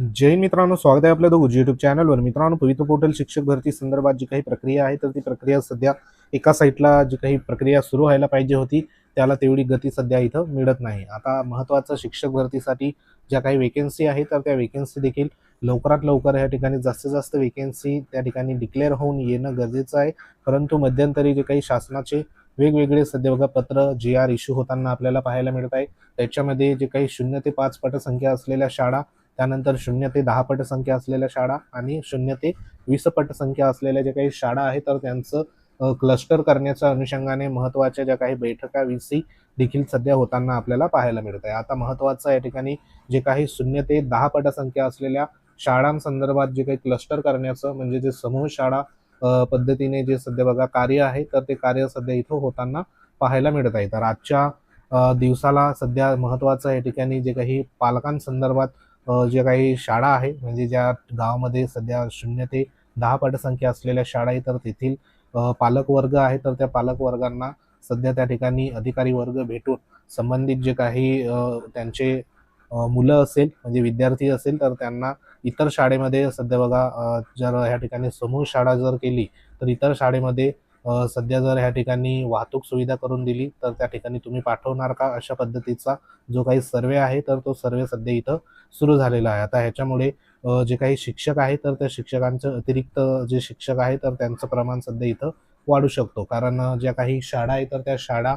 जय मित्रांनो स्वागत आहे आपल्या दोघ युट्यूब चॅनलवर मित्रांनो पवित्र पोर्टल शिक्षक भरती संदर्भात जी काही प्रक्रिया आहे तर ती प्रक्रिया सध्या एका साईटला जी काही प्रक्रिया सुरू व्हायला पाहिजे होती त्याला तेवढी गती सध्या इथं मिळत नाही. आता महत्त्वाचं शिक्षक भरतीसाठी ज्या काही वेकेन्सी आहे तर त्या वेकेन्सी देखील लवकरात लवकर या ठिकाणी जास्तीत जास्त वेकेन्सी त्या ठिकाणी डिक्लेअर होऊन येणं गरजेचं आहे. परंतु मध्यंतरी जे काही शासनाचे वेगवेगळे सध्या बघा पत्र जी आर इश्यू होताना आपल्याला पाहायला मिळत आहे. त्याच्यामध्ये जे काही शून्य ते पाच पटसंख्या असलेल्या शाळा त्यानंतर शून्य ते दहा पटसंख्या असलेल्या शाळा आणि शून्य ते वीस पटसंख्या असलेल्या ज्या काही शाळा आहेत तर त्यांचं क्लस्टर करण्याच्या अनुषंगाने महत्त्वाच्या ज्या काही बैठका व्ही सी देखील सध्या होताना आपल्याला पाहायला मिळत आहे आता महत्त्वाचं या ठिकाणी जे काही शून्य ते दहा पटसंख्या असलेल्या शाळांसंदर्भात जे काही क्लस्टर करण्याचं म्हणजे जे समूह शाळा पद्धतीने जे सध्या बघा कार्य आहे तर ते कार्य सध्या इथं होताना पाहायला मिळत आहे. तर आजच्या दिवसाला सध्या महत्त्वाचं या ठिकाणी जे काही पालकांसंदर्भात ज्या जे काही शाळा आहे म्हणजे ज्या गावामध्ये सध्या शून्य ते दहा पटसंख्या असलेल्या शाळा आहे तर तेथील पालकवर्ग पालक वर्ग आहे तर त्या पालक वर्गांना सध्या त्या ठिकाणी अधिकारी वर्ग भेटून संबंधित जे काही त्यांचे मुलं असेल म्हणजे विद्यार्थी असेल तर त्यांना इतर शाळेमध्ये सध्या बघा जर ह्या ठिकाणी समूह शाळा जर केली तर इतर शाळेमध्ये सध्या जर ह्या ठिकाणी वाहतूक सुविधा करून दिली तर त्या ठिकाणी तुम्ही पाठवणार का अशा पद्धतीचा जो काही सर्वे आहे तर तो सर्वे सध्या इथं सुरू झालेला आहे. आता ह्याच्यामुळे जे काही शिक्षक आहे तर त्या शिक्षकांचं अतिरिक्त जे शिक्षक आहे तर त्यांचं प्रमाण सध्या इथं वाढू शकतो. कारण ज्या काही शाळा आहे तर त्या शाळा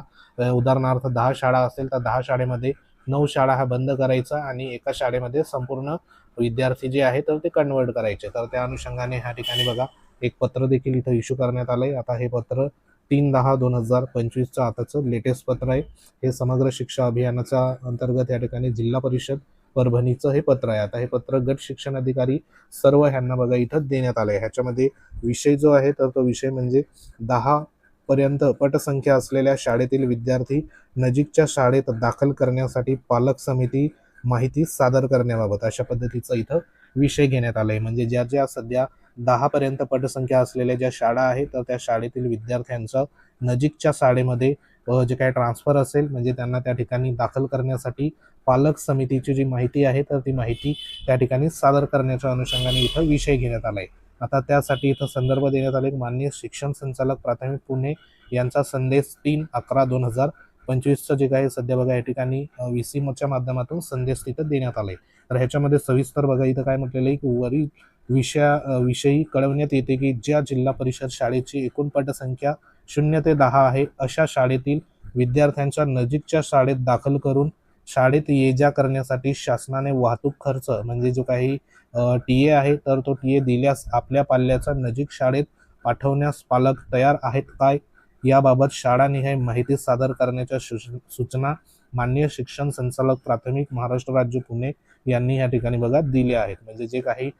उदाहरणार्थ दहा शाळा असेल तर दहा शाळेमध्ये नऊ शाळा हा बंद करायचा आणि एका शाळेमध्ये संपूर्ण विद्यार्थी जे आहे तर ते कन्वर्ट करायचे. तर त्या अनुषंगाने ह्या ठिकाणी बघा एक पत्र देखील इथं इश्यू करण्यात आलंय. आता हे पत्र तीन दहा दोन हजार पंचवीसचं आताचं लेटेस्ट पत्र आहे. हे समग्र शिक्षा अभियानाच्या अंतर्गत या ठिकाणी जिल्हा परिषद परभणीचं हे पत्र आहे. आता हे पत्र गट शिक्षण अधिकारी सर्व ह्यांना बघा इथं देण्यात आलं आहे ह्याच्यामध्ये विषय जो आहे तर तो विषय म्हणजे दहा पर्यंत पटसंख्या असलेल्या शाळेतील विद्यार्थी नजीकच्या शाळेत दाखल करण्यासाठी पालक समिती माहिती सादर करण्याबाबत अशा पद्धतीचा इथं विषय घेण्यात आलाय. म्हणजे ज्या ज्या सध्या दहा पर्यंत पटसंख्या असलेल्या ज्या शाळा आहेत तर त्या शाळेतील विद्यार्थ्यांचं नजीकच्या शाळेमध्ये जे काही ट्रान्सफर असेल म्हणजे त्यांना त्या ठिकाणी दाखल करण्यासाठी पालक समितीची जी माहिती आहे तर ती माहिती त्या ठिकाणी सादर करण्याच्या अनुषंगाने इथं विषय घेण्यात आलाय. आता त्यासाठी इथं संदर्भ देण्यात आले माननीय शिक्षण संचालक प्राथमिक पुणे यांचा संदेश तीन अकरा दोन हजार पंचवीसचं जे काही सध्या बघा या ठिकाणी व्ही सी माध्यमातून संदेश तिथं देण्यात आलाय. तर ह्याच्यामध्ये सविस्तर बघा इथं काय म्हटलेलं आहे की वरील विषया विषयी कळवण्यात येते की ज्या जिल्हा परिषद शाळेची एकूण पटसंख्या शून्य ते दहा आहे अशा शाळेतील विद्यार्थ्यांच्या नजीकच्या शाळेत दाखल करून शाळेत ये जा करण्यासाठी शासनाने वाहतूक खर्च म्हणजे जो काही टी ए आहे तर तो टी ए दिल्यास आपल्या पाल्याचा नजीक शाळेत पाठवण्यास पालक तयार आहेत काय? याबाबत शाळानिहाय माहिती सादर करण्याच्या सूच- सूचना माननीय शिक्षण संचालक प्राथमिक महाराष्ट्र राज्य पुणे यांनी या ठिकाणी बघा दिले आहेत. म्हणजे जे काही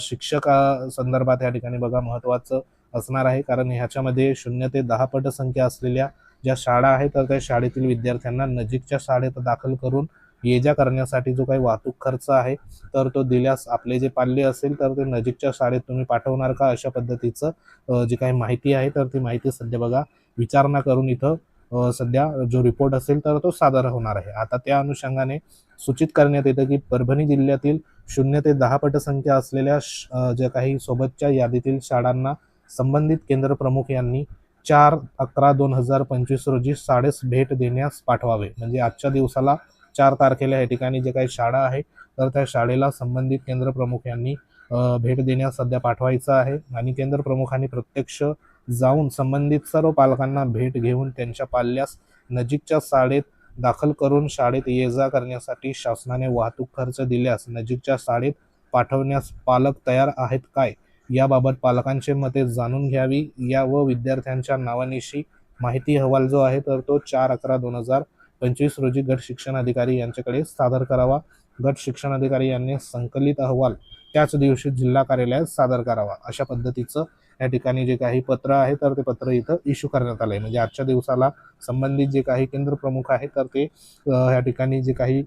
शिक्षका संदर्भात या ठिकाणी बघा महत्त्वाचं असणार आहे. कारण ह्याच्यामध्ये शून्य ते दहा पट संख्या असलेल्या ज्या शाळा आहेत तर त्या शाळेतील विद्यार्थ्यांना नजीकच्या शाळेत दाखल करून ये जा करण्यासाठी जो काही वाहतूक खर्च आहे तर तो दिल्यास आपले जे पाल्य असेल तर ते नजीकच्या शाळेत तुम्ही पाठवणार का अशा पद्धतीचं जी काही माहिती आहे तर ती माहिती सध्या बघा विचारणा करून इथं सध्या जो रिपोर्ट असेल तर तो सादर होणार आहे. आता त्या अनुषंगाने सूचित करण्यात येतं की परभणी जिल्ह्यातील शून्य ते दहा पटसंख्या असलेल्या श- ज्या काही सोबतच्या यादीतील शाळांना संबंधित केंद्र प्रमुख यांनी चार अकरा दोन हजार पंचवीस रोजी शाळेस भेट देण्यास पाठवावे. म्हणजे आजच्या दिवसाला चार तारखेला या ठिकाणी जे काही शाळा आहे तर त्या शाळेला संबंधित केंद्र प्रमुख यांनी भेट देण्यास सध्या पाठवायचं आहे. आणि केंद्र प्रमुखांनी प्रत्यक्ष जाऊन संबंधित सर्व पालकांना भेट घेऊन त्यांच्या पाल्यास नजीकच्या शाळेत दाखल करून शाळेत ये जा करण्यासाठी शासनाने वाहतूक खर्च दिल्यास नजीकच्या शाळेत पाठवण्यास पालक तयार आहेत काय? याबाबत पालकांचे मते जाणून घ्यावी. या व विद्यार्थ्यांच्या नावानिशी माहिती अहवाल जो आहे तर तो चार अकरा दोन हजार पंचवीस रोजी गट शिक्षण अधिकारी यांच्याकडे सादर करावा. गट शिक्षण अधिकारी यांनी संकलित अहवाल त्याच दिवशी जिल्हा कार्यालयात सादर करावा. अशा पद्धतीचं या ठिकाणी जे काही पत्र आहे तर ते पत्र इथं इश्यू करण्यात आलंय. म्हणजे आजच्या दिवसाला संबंधित जे काही केंद्र प्रमुख आहे तर ते या ठिकाणी जे काही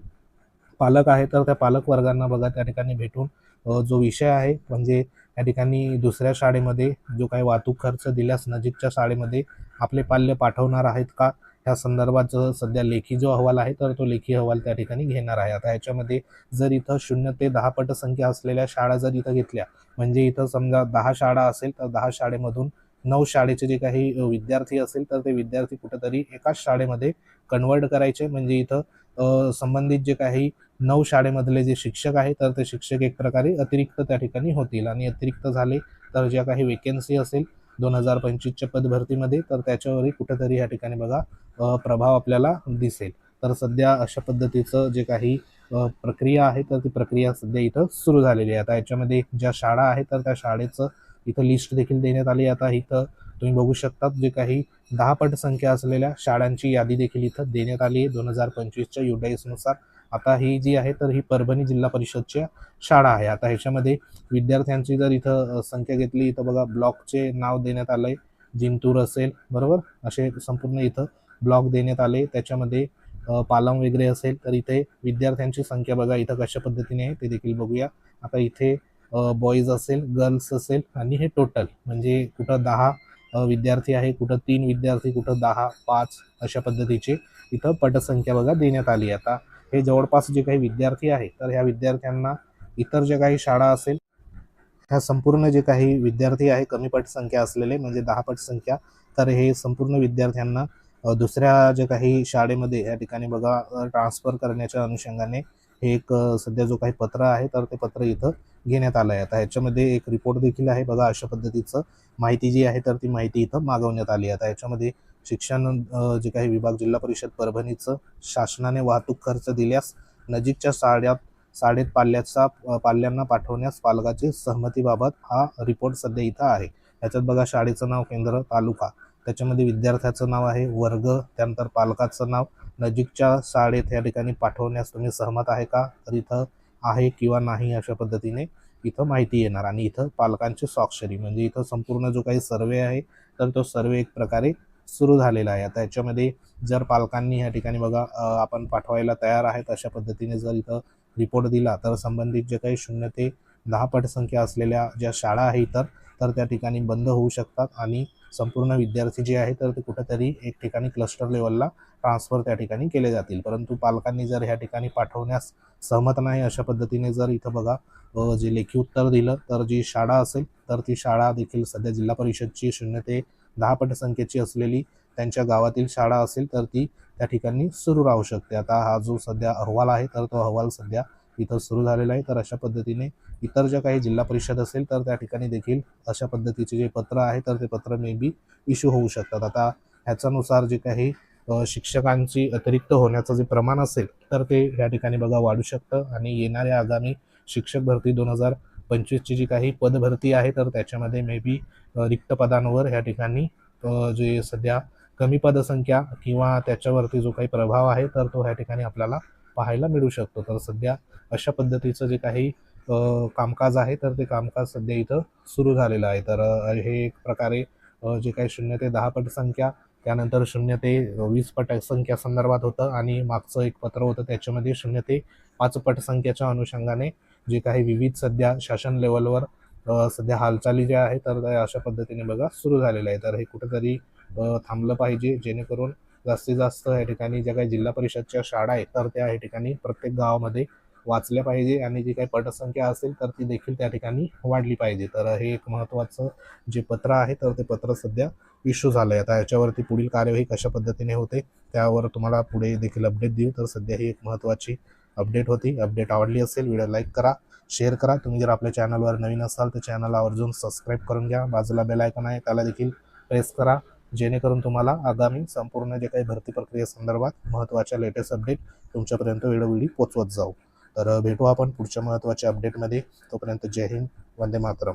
पालक आहे तर त्या पालक वर्गांना बघा त्या ठिकाणी भेटून जो विषय आहे म्हणजे या ठिकाणी दुसऱ्या शाळेमध्ये जो काही वाहतूक खर्च दिल्यास नजीकच्या शाळेमध्ये आपले पाल्य पाठवणार आहेत का? ह्या संदर्भात जो सध्या लेखी जो अहवाल आहे तर तो लेखी अहवाल त्या ठिकाणी घेणार आहे. आता ह्याच्यामध्ये जर इथं शून्य ते दहा पट संख्या असलेल्या शाळा जर इथं घेतल्या म्हणजे इथं समजा दहा शाळा असेल तर दहा शाळेमधून नऊ शाळेचे जे काही विद्यार्थी असेल तर ते विद्यार्थी कुठेतरी एकाच शाळेमध्ये कन्वर्ट करायचे. म्हणजे इथं संबंधित जे काही नऊ शाळेमधले जे शिक्षक आहे तर ते शिक्षक एक प्रकारे अतिरिक्त त्या ठिकाणी होतील. आणि अतिरिक्त झाले तर ज्या काही वेकेन्सी असेल दोन हजार पंचवीसच्या पदभरतीमध्ये तर त्याच्यावरही कुठेतरी या ठिकाणी बघा प्रभाव आपल्याला दिसेल. तर सध्या अशा पद्धतीचं जे काही प्रक्रिया आहे तर ती प्रक्रिया सध्या इथं सुरू झालेली आहे. आता याच्यामध्ये ज्या शाळा आहेत तर त्या शाळेचं इथं लिस्ट देखील देण्यात आली आहे. आता इथं तुम्ही बघू शकतात जे काही दहा पट संख्या असलेल्या शाळांची यादी देखील इथं देण्यात आली आहे. दोन हजार पंचवीसच्या युडाईसनुसार आता ही जी आहे तर ही परभणी जिल्हा परिषदच्या शाळा आहे. आता ह्याच्यामध्ये विद्यार्थ्यांची जर इथं संख्या घेतली इथं बघा ब्लॉकचे नाव देण्यात आलं आहे जिंतूर असेल बरोबर? असे संपूर्ण इथं ब्लॉक देण्यात आले. त्याच्यामध्ये पालम वगैरे असेल तर इथे विद्यार्थ्यांची संख्या बघा इथं कशा पद्धतीने आहे ते देखील बघूया. आता इथे बॉईज असेल गर्ल्स असेल आणि हे टोटल म्हणजे कुठं दहा विद्यार्थी आहे कुठं तीन विद्यार्थी कुठं दहा पाच अशा पद्धतीचे इथं पटसंख्या बघा देण्यात आली आहे. आता हे जवळपास जे काही विद्यार्थी आहे तर ह्या विद्यार्थ्यांना इतर ज्या काही शाळा असेल ह्या संपूर्ण जे काही विद्यार्थी आहे कमी पट संख्या असलेले म्हणजे दहा पट संख्या तर हे संपूर्ण विद्यार्थ्यांना दुसऱ्या जे काही शाळेमध्ये या ठिकाणी बघा ट्रान्सफर करण्याच्या अनुषंगाने हे एक सध्या जो काही पत्र आहे तर ते पत्र इथं घेण्यात आलं आहे आता ह्याच्यामध्ये एक रिपोर्ट देखील आहे बघा अशा पद्धतीचं. माहिती जी आहे तर ती माहिती इथं मागवण्यात आली आहे. आता याच्यामध्ये शिक्षण जे काही विभाग जिल्हा परिषद परभणीचं शासनाने वाहतूक खर्च दिल्यास नजीकच्या शाळेत शाळेत पाल्याचा पाल्यांना पाठवण्यास पालकाची सहमतीबाबत हा रिपोर्ट सध्या इथं आहे. याच्यात बघा शाळेचं नाव केंद्र तालुका. त्याच्यामध्ये विद्यार्थ्याचं नाव आहे वर्ग त्यानंतर पालकाचं नाव. नजीकच्या शाळेत या ठिकाणी पाठवण्यास तुम्ही सहमत आहे का? तर इथं आहे किंवा नाही अशा पद्धतीने इथं माहिती येणार. आणि इथं पालकांची स्वाक्षरी म्हणजे इथं संपूर्ण जो काही सर्वे आहे तर तो सर्वे एक प्रकारे सुरू झालेला आहे. आता याच्यामध्ये जर पालकांनी या ठिकाणी बघा आपण पाठवायला तयार आहेत अशा पद्धतीने जर इथं रिपोर्ट दिला तर संबंधित जे काही शून्य ते दहा पट संख्या असलेल्या ज्या शाळा आहे इतर तर त्या ठिकाणी बंद होऊ शकतात आणि संपूर्ण विद्यार्थी जे आहे तर ते कुठेतरी एक ठिकाणी क्लस्टर लेवलला ट्रान्सफर त्या ठिकाणी केले जातील. परंतु पालकांनी जर ह्या ठिकाणी पाठवण्यास सहमत नाही अशा पद्धतीने जर इथं बघा जे लेखी उत्तर दिलं तर जी शाळा असेल तर ती शाळा देखील सध्या जिल्हा परिषदची शून्य ते दहा पट संख्येची असलेली त्यांच्या गावातील शाळा असेल तर ती त्या ठिकाणी सुरू राहू शकते. आता हा जो सध्या अहवाल आहे तर तो अहवाल सध्या इथं सुरू झालेलं आहे. तर अशा पद्धतीने इतर ज्या काही जिल्हा परिषद असेल तर त्या ठिकाणी देखील अशा पद्धतीचे जे पत्र आहे तर ते पत्र मे बी इश्यू होऊ शकतात. आता ह्याच्यानुसार जे काही शिक्षकांची अतिरिक्त होण्याचं जे प्रमाण असेल तर ते या ठिकाणी बघा वाढू शकतं. आणि येणाऱ्या आगामी शिक्षक भरती दोन हजार पंचवीसची जी काही पदभरती आहे तर त्याच्यामध्ये मे बी रिक्त पदांवर ह्या ठिकाणी जे सध्या कमी पदसंख्या किंवा त्याच्यावरती जो काही प्रभाव आहे तर तो ह्या ठिकाणी आपल्याला पाहायला मिळू शकतो. तर सध्या अशा पद्धतीचं जे काही कामकाज आहे तर ते कामकाज सध्या इथं सुरू झालेलं आहे. तर हे एक प्रकारे जे काही शून्य ते दहा पट संख्या त्यानंतर शून्य ते वीस पट संख्या संदर्भात होतं आणि मागचं एक पत्र होतं त्याच्यामध्ये शून्य ते पाच पट संख्याच्या अनुषंगाने जे काही विविध सध्या शासन लेवलवर सध्या हालचाली ज्या आहेत तर त्या अशा पद्धतीने बघा सुरू झालेलं आहे तर हे कुठेतरी थांबलं पाहिजे जेणेकरून जास्तीत जास्त या ठिकाणी ज्या काही जिल्हा परिषदच्या शाळा आहेत तर त्या या ठिकाणी प्रत्येक गावामध्ये वाचल्या पाहिजे आणि जी काही पटसंख्या असेल तर ती देखील त्या ठिकाणी वाढली पाहिजे. तर हे एक महत्त्वाचं जे पत्र आहे तर ते पत्र सध्या इश्यू झालं आहे आता याच्यावरती पुढील कार्यवाही कशा पद्धतीने होते त्यावर तुम्हाला पुढे देखील अपडेट देऊ. तर सध्या ही एक महत्त्वाची अपडेट होती. अपडेट आवडली असेल व्हिडिओ लाईक करा शेअर करा. तुम्ही जर आपल्या चॅनलवर नवीन असाल तर चॅनल आवर्जून सबस्क्राईब करून घ्या. बाजूला बेल आयकॉन आहे त्याला देखील प्रेस करा. जेणेकरून तुम्हाला आगामी संपूर्ण जे काही भरती प्रक्रियेसंदर्भात महत्त्वाच्या लेटेस्ट अपडेट तुमच्यापर्यंत वेळोवेळी पोचवत जाऊ. तर भेटू आपण पुढच्या महत्त्वाच्या अपडेटमध्ये तोपर्यंत जय हिंद वंदे मातरम.